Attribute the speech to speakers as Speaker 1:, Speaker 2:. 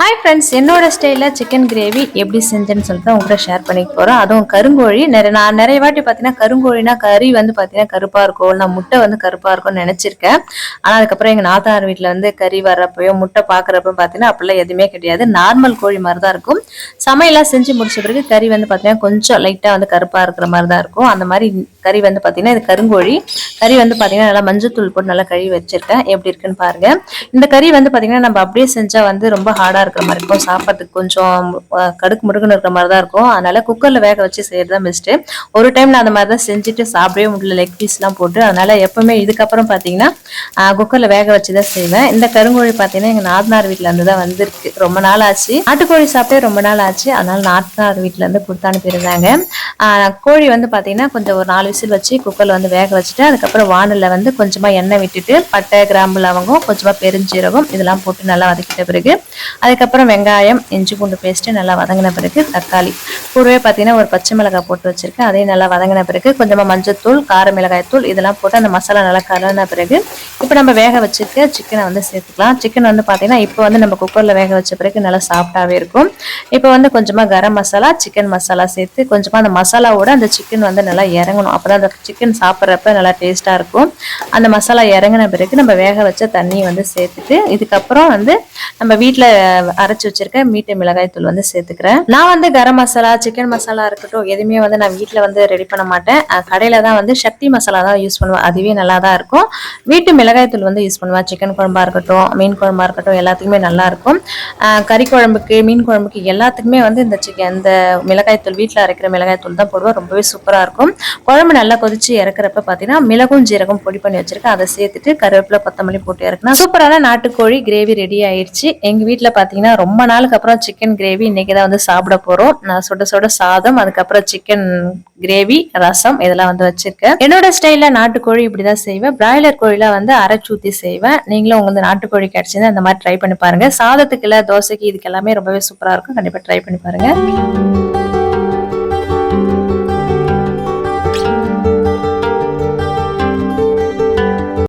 Speaker 1: Hi friends என்னோட ஸ்டைலில் chicken gravy எப்படி செஞ்சேன்னு சொல்லிட்டு உங்கள்கிட்ட ஷேர் பண்ணிக்க போகிறோம் அதுவும் கருங்கோழி. நிறைய நான் நிறைய வாட்டி பார்த்தீங்கன்னா கருங்கோழினா கறி வந்து பார்த்தீங்கன்னா கருப்பாக இருக்கும் நான் முட்டை வந்து கருப்பாக இருக்கும்னு நினச்சிருக்கேன். ஆனால் அதுக்கப்புறம் எங்கள் நாத்தார் வீட்டில் வந்து கறி வர்றப்பையோ முட்டை பார்க்குறப்ப பார்த்தீங்கன்னா அப்படிலாம் எதுவுமே கிடையாது. நார்மல் கோழி மாதிரி தான் இருக்கும். சமையலாம் செஞ்சு முடிச்ச பிறகு கறி வந்து பார்த்தீங்கன்னா கொஞ்சம் லைட்டாக வந்து கருப்பாக இருக்கிற மாதிரி தான் இருக்கும். அந்த மாதிரி கறி வந்து பார்த்தீங்கன்னா இது கருங்கோழி. கறி வந்து பார்த்தீங்கன்னா நல்லா மஞ்சத்தூள் போட்டு நல்லா கழுவி வச்சிருக்கேன். எப்படி இருக்குன்னு பாருங்க. இந்த கறி வந்து பார்த்தீங்கன்னா நம்ம அப்படியே செஞ்சால் வந்து ரொம்ப ஹார்டாக இருக்கிற மாதிரி இருக்கும். சாப்பிட்றதுக்கு கொஞ்சம் கடுக்கு முடுக்குன்னு இருக்கிற மாதிரி தான் இருக்கும். அதனால குக்கரில் வேக வச்சு செய்யறது தான் பெஸ்ட்டு ஒரு டைம் நான் அந்த மாதிரி தான் செஞ்சுட்டு சாப்பிடவே முடியல. லெக் பீஸ்லாம் போட்டு. அதனால எப்பவுமே இதுக்கப்புறம் பார்த்தீங்கன்னா குக்கரில் வேக வச்சு தான் செய்வேன். இந்த கருங்கோழி பார்த்தீங்கன்னா எங்கள் நாத்தனார் வீட்டில் இருந்து தான் வந்திருக்கு. ரொம்ப நாள் ஆச்சு. நாட்டுக்கோழி சாப்பிட்டே ரொம்ப நாள் ஆச்சு. அதனால நாத்தனார் வீட்டில் இருந்து கொடுத்து அனுப்பியிருந்தாங்க. கோழி வந்து பார்த்தீங்கன்னா கொஞ்சம் ஒரு நாலு விசில் வச்சு குக்கரில் வந்து வேக வச்சுட்டு அதுக்கப்புறம் வானலில் வந்து கொஞ்சமாக எண்ணெய் விட்டுட்டு பட்டை கிராம்பு லவங்கம் கொஞ்சமாக பெருஞ்சீரகம் இதெல்லாம் போட்டு நல்லா வதக்கிட்ட பிறகு அதுக்கப்புறம் வெங்காயம் இஞ்சி பூண்டு பேஸ்ட்டு நல்லா வதங்கின பிறகு தக்காளி. கூடவே பார்த்தீங்கன்னா ஒரு பச்சை மிளகாய் போட்டு வச்சுருக்கேன். அதையும் நல்லா வதங்கின பிறகு கொஞ்சமாக மஞ்சத்தூள் கார மிளகாய் தூள் இதெல்லாம் போட்டு அந்த மசாலா நல்லா கலந்த பிறகு இப்போ நம்ம வேக வச்சுருக்க சிக்கனை வந்து சேர்த்துக்கலாம். சிக்கன் வந்து பார்த்தீங்கன்னா இப்போ வந்து நம்ம குக்கரில் வேக வச்ச பிறகு நல்லா சாஃப்டாகவே இருக்கும். இப்போ வந்து கொஞ்சமாக கரம் மசாலா சிக்கன் மசாலா சேர்த்து கொஞ்சமாக அந்த மசாலாவோட அந்த சிக்கன் வந்து நல்லா இறங்கணும். அப்போ தான் அந்த சிக்கன் சாப்பிட்றப்ப நல்லா டேஸ்ட்டாக இருக்கும். அந்த மசாலா இறங்கின பிறகு நம்ம வேக வச்ச தண்ணியை வந்து சேர்த்துட்டு இதுக்கப்புறம் வந்து நம்ம வீட்டில் அரைச்சி வச்சிருக்க மீட்டு மிளகாய் தூள் வந்து சேர்த்துக்கிறேன். நான் வந்து கரம் மசாலா சிக்கன் மசாலா இருக்கட்டும் எதுவுமே வந்து நான் வீட்டில் வந்து ரெடி பண்ண மாட்டேன். கடையில் தான் வந்து சக்தி மசாலா தான் யூஸ் பண்ணுவேன். அதுவே நல்லா தான் இருக்கும். வீட்டு மிளகாய் தூள் வந்து யூஸ் பண்ணுவேன். சிக்கன் குழம்பா இருக்கட்டும் மீன் குழம்பா இருக்கட்டும் எல்லாத்துக்குமே நல்லாயிருக்கும் கறி குழம்புக்கு மீன் குழம்புக்கு எல்லாத்துக்குமே வந்து இந்த சிக்கன் இந்த மிளகாய் தூள் வீட்டில் அரைக்கிற மிளகாய் தூள் தான் போடுவேன். ரொம்பவே சூப்பராக இருக்கும். குழம்பு நல்லா கொதிச்சு இறக்குறப்ப பார்த்தீங்கன்னா மிளகும் ஜீரகம் பொடி பண்ணி வச்சிருக்கேன். அதை சேர்த்துட்டு கருவேப்பிலை கொத்தமல்லி போட்டு இறக்குனா சூப்பரான நாட்டுக்கோழி கிரேவி ரெடி ஆயிடுச்சு. எங்க வீட்டில் பார்த்தீங்கன்னா ரொம்ப நாளுக்கு அப்புறம் சிக்கன் கிரேவி இன்னைக்கு தான் வந்து சாப்பிட போறோம். நான் சுட சுட சாதம் அதுக்கப்புறம் சிக்கன் கிரேவி ரசம் இதெல்லாம் வந்து வச்சிருக்கேன். என்னோட ஸ்டைல்ல நாட்டுக்கோழி இப்படிதான் செய்வேன். பிராய்லர் கோழில வந்து அரைச்சூத்தி செய்வேன். நீங்களும் உங்க வந்து நாட்டுக்கோழி கிடைச்சிருந்தா இந்த மாதிரி ட்ரை பண்ணி பாருங்க. சாதத்துக்கு தோசைக்கு இதுக்கு எல்லாமே ரொம்பவே சூப்பரா இருக்கும். கண்டிப்பா ட்ரை பண்ணி பாருங்க.